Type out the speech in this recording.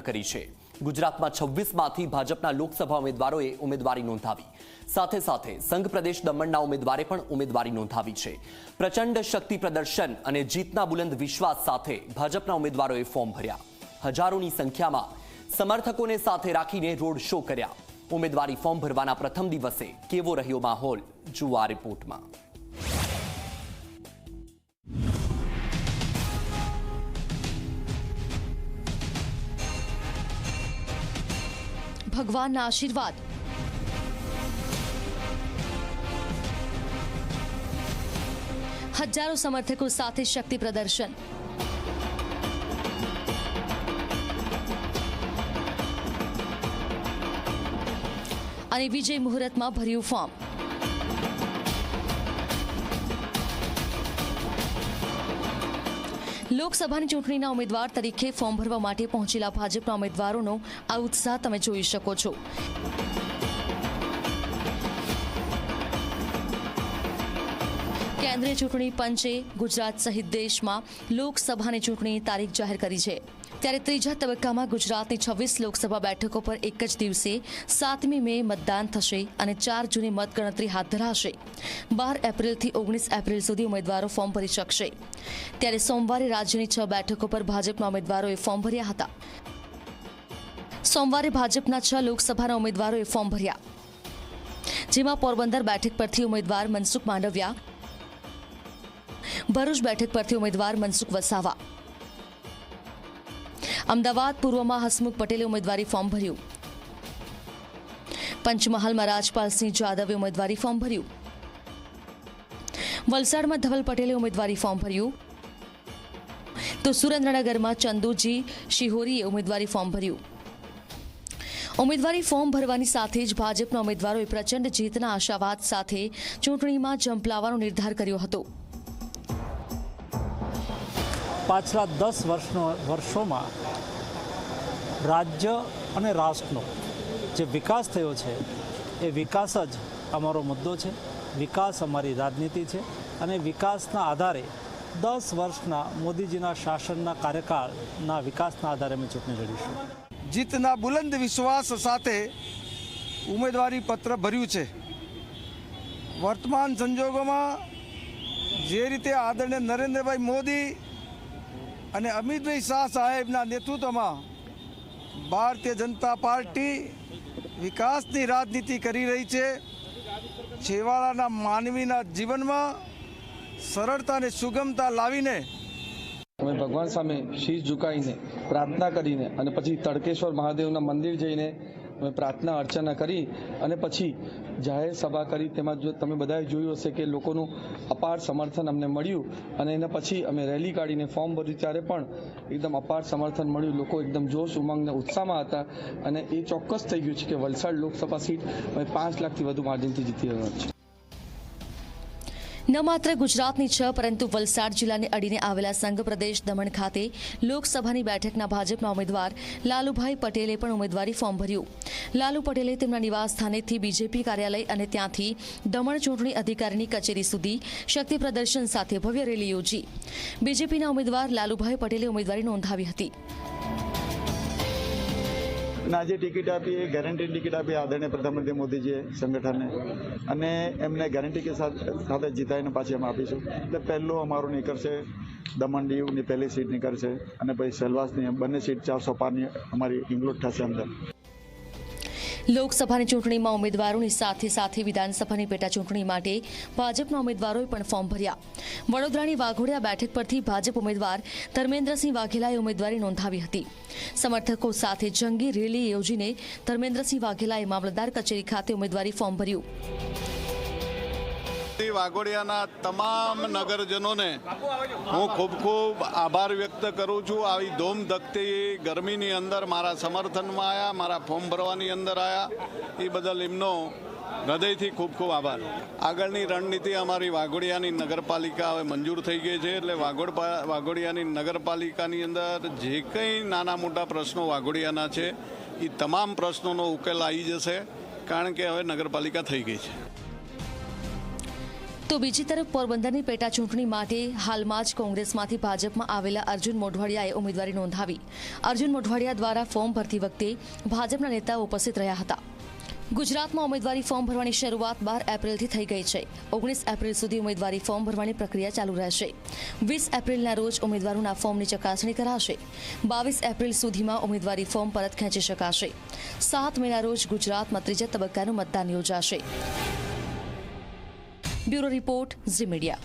કરી છે. ગુજરાતમાં છવ્વીસમાંથી ભાજપના લોકસભા ઉમેદવારોએ ઉમેદવારી નોંધાવી. સાથે સાથે સંઘ પ્રદેશ દમણના ઉમેદવારે પણ ઉમેદવારી નોંધાવી છે. પ્રચંડ શક્તિ પ્રદર્શન અને જીતના બુલંદ વિશ્વાસ સાથે ભાજપના ઉમેદવારોએ ફોર્મ ભર્યા. હજારોની સંખ્યામાં સમર્થકોને સાથે રાખીને રોડ શો કર્યા. ઉમેદવારી ફોર્મ ભરવાના પ્રથમ દિવસે કેવો રહ્યો માહોલ? જુઓ આ રિપોર્ટમાં. ભગવાનના આશીર્વાદ. હજારો સમર્થકો સાથે શક્તિ પ્રદર્શન. અને વિજય મુહૂર્તમાં ભર્યું ફોર્મ લોકસભાની ચૂંટણીના ઉમેદવાર તરીકે ફોર્મ ભરવા માટે પહોંચેલા ભાજપના ઉમેદવારોનો આ ઉત્સાહ તમે જોઈ શકો છો. કેન્દ્રીય ચૂંટણી પંચે ગુજરાત સહિત દેશમાં લોકસભાની ચૂંટણીની તારીખ જાહેર કરી છે. ત્યારે ત્રીજા તબક્કામાં ગુજરાતની છવ્વીસ લોકસભા બેઠકો પર એક જ દિવસે સાતમી મે મતદાન થશે અને ચાર જૂને મતગણતરી હાથ ધરાશે. બાર એપ્રિલથી ઓગણીસ એપ્રિલ સુધી ઉમેદવારો ફોર્મ ભરી શકશે. ત્યારે સોમવારે રાજ્યની છ બેઠકો પર ભાજપના ઉમેદવારોએ ફોર્મ ભર્યા હતા. સોમવારે ભાજપના છ લોકસભાના ઉમેદવારોએ ફોર્મ ભર્યા. જેમાં પોરબંદર બેઠક પરથી ઉમેદવાર મનસુખ માંડવિયા ભરૂચ બેઠક પરથી ઉમેદવાર મનસુખ વસાવા. અમદાવાદ પૂર્વમાં હસમુખ પટેલે ઉમેદવારી ફોર્મ ભર્યું. પંચમહાલમાં રાજપાલસિંહ જાદવે ઉમેદવારી ફોર્મ ભર્યું. વલસાડમાં ધવલ પટેલે ઉમેદવારી ફોર્મ ભર્યું. તો સુરેન્દ્રનગરમાં ચંદુજી શિહોરીએ ઉમેદવારી ફોર્મ ભર્યું. ઉમેદવારી ફોર્મ ભરવાની સાથે જ ભાજપના ઉમેદવારોએ પ્રચંડ જીતના આશાવાદ સાથે ચૂંટણીમાં ઝંપલાવવાનો નિર્ધાર કર્યો હતો. પાછલા દસ વર્ષનો વર્ષોમાં રાજ્ય અને રાષ્ટ્રનો જે વિકાસ થયો છે, એ વિકાસ જ અમારો મુદ્દો છે, વિકાસ અમારી રાજનીતિ છે અને વિકાસના આધારે દસ વર્ષના મોદીજીના શાસનના કાર્યકાળના વિકાસના આધારે અમે ચૂંટણી લડીશું. જીતના બુલંદ વિશ્વાસ સાથે ઉમેદવારી પત્ર ભર્યું છે. વર્તમાન સંજોગોમાં જે રીતે આદરણીય નરેન્દ્રભાઈ મોદી અને અમિતભાઈ શાહ સાહેબના નેતૃત્વમાં ભારતીય જનતા પાર્ટી વિકાસની રાજનીતિ કરી રહી છે. છેવાડાના માનવીના જીવનમાં સરળતા અને સુગમતા લાવીને અમે ભગવાન સામે શીશ ઝુકાઈને પ્રાર્થના કરીને અને પછી તડકેશ્વર મહાદેવના મંદિર જઈને પ્રાર્થના, અર્ચના કરી અને પછી જાહેર સભા કરી. તેમાં જો તમે બધાએ જોયું હશે કે લોકોનું અપાર સમર્થન અમને મળ્યું અને એના પછી અમે રેલી કાઢીને ફોર્મ ભર્યું. ત્યારે પણ એકદમ અપાર સમર્થન મળ્યું. લોકો એકદમ જોશ, ઉમંગને, ઉત્સાહમાં હતા અને એ ચોક્કસ થઈ ગયું છે કે વલસાડ લોકસભા સીટ અમે પાંચ લાખથી વધુ માર્જિનથી જીતી રહ્યા છીએ. ન માત્ર ગુજરાતની છ, પરંતુ વલસાડ જિલ્લાને અડીને આવેલા સંઘ પ્રદેશ દમણ ખાતે લોકસભાની બેઠકના ભાજપના ઉમેદવાર લાલુભાઈ પટેલે પણ ઉમેદવારી ફોર્મ ભર્યું. લાલુ પટેલે તેમના નિવાસ સ્થાનેથી બીજેપી કાર્યાલય અને ત્યાંથી દમણ ચૂંટણી અધિકારીની કચેરી સુધી શક્તિ પ્રદર્શન સાથે ભવ્ય રેલી યોજી. બીજેપીના ઉમેદવાર લાલુભાઈ પટેલે ઉમેદવારી નોંધાવી હતી. અને આજે ટિકિટ આપી, એ ગેરંટી ટિકિટ આપી આદરણીય પ્રધાનમંત્રી મોદીજીએ સંગઠને અને એમને ગેરંટી કે સાથે જીતાઈને પાછી અમે આપીશું. એટલે પહેલું અમારું નીકળશે દમણ દીવની પહેલી સીટ નીકળશે અને પછી સેલવાસની બંને સીટ ચારસો પારની અમારી ઇન્ક્લુડ થશે અંદર. લોકસભાની ચૂંટણીમાં ઉમેદવારોની સાથે સાથે વિધાનસભાની પેટા ચૂંટણી માટે ભાજપના ઉમેદવારોએ પણ ફોર્મ ભર્યા. વડોદરાની વાઘોડિયા બેઠક પરથી ભાજપ ઉમેદવાર ધર્મેન્દ્રસિંહ વાઘેલાએ ઉમેદવારી નોંધાવી હતી. સમર્થકો સાથે જંગી રેલી યોજીને ધર્મેન્દ્રસિંહ વાઘેલાએ મામલતદાર કચેરી ખાતે ઉમેદવારી ફોર્મ ભર્યું. શ્રી વાઘોડિયાના તમામ નગરજનોને હું ખૂબ ખૂબ આભાર વ્યક્ત કરું છું. આવી ધૂમધકતી ગરમીની અંદર મારા સમર્થનમાં આવ્યા મારા ફોર્મ ભરવાની અંદર આવ્યા એ બદલ એમનો હૃદયથી ખૂબ ખૂબ આભાર. આગળની રણનીતિ અમારી વાઘોડિયાની નગરપાલિકા હવે મંજૂર થઈ ગઈ છે એટલે વાઘોડ વાઘોડિયાની નગરપાલિકાની અંદર જે કંઈ નાના મોટા પ્રશ્નો વાઘોડિયાના છે, એ તમામ પ્રશ્નોનો ઉકેલ આવી જશે, કારણ કે હવે નગરપાલિકા થઈ ગઈ છે. તો બીજી તરફ પોરબંદરની પેટા ચૂંટણી માટે હાલમાં જ કોંગ્રેસમાંથી ભાજપમાં આવેલા અર્જુન મોઢવાડિયાએ ઉમેદવારી નોંધાવી. અર્જુન મોઢવાડિયા દ્વારા ફોર્મ ભરતી વખતે ભાજપના નેતાઓ ઉપસ્થિત રહ્યા હતા. ગુજરાતમાં ઉમેદવારી ફોર્મ ભરવાની શરૂઆત બાર એપ્રિલથી થઈ ગઈ છે. ઓગણીસ એપ્રિલ સુધી ઉમેદવારી ફોર્મ ભરવાની પ્રક્રિયા ચાલુ રહેશે. વીસ એપ્રિલના રોજ ઉમેદવારોના ફોર્મની ચકાસણી કરાશે. બાવીસ એપ્રિલ સુધીમાં ઉમેદવારી ફોર્મ પરત ખેંચી શકાશે. સાત મેના રોજ ગુજરાતમાં ત્રીજા તબક્કાનું મતદાન યોજાશે. ब्यूरो रिपोर्ट जी मीडिया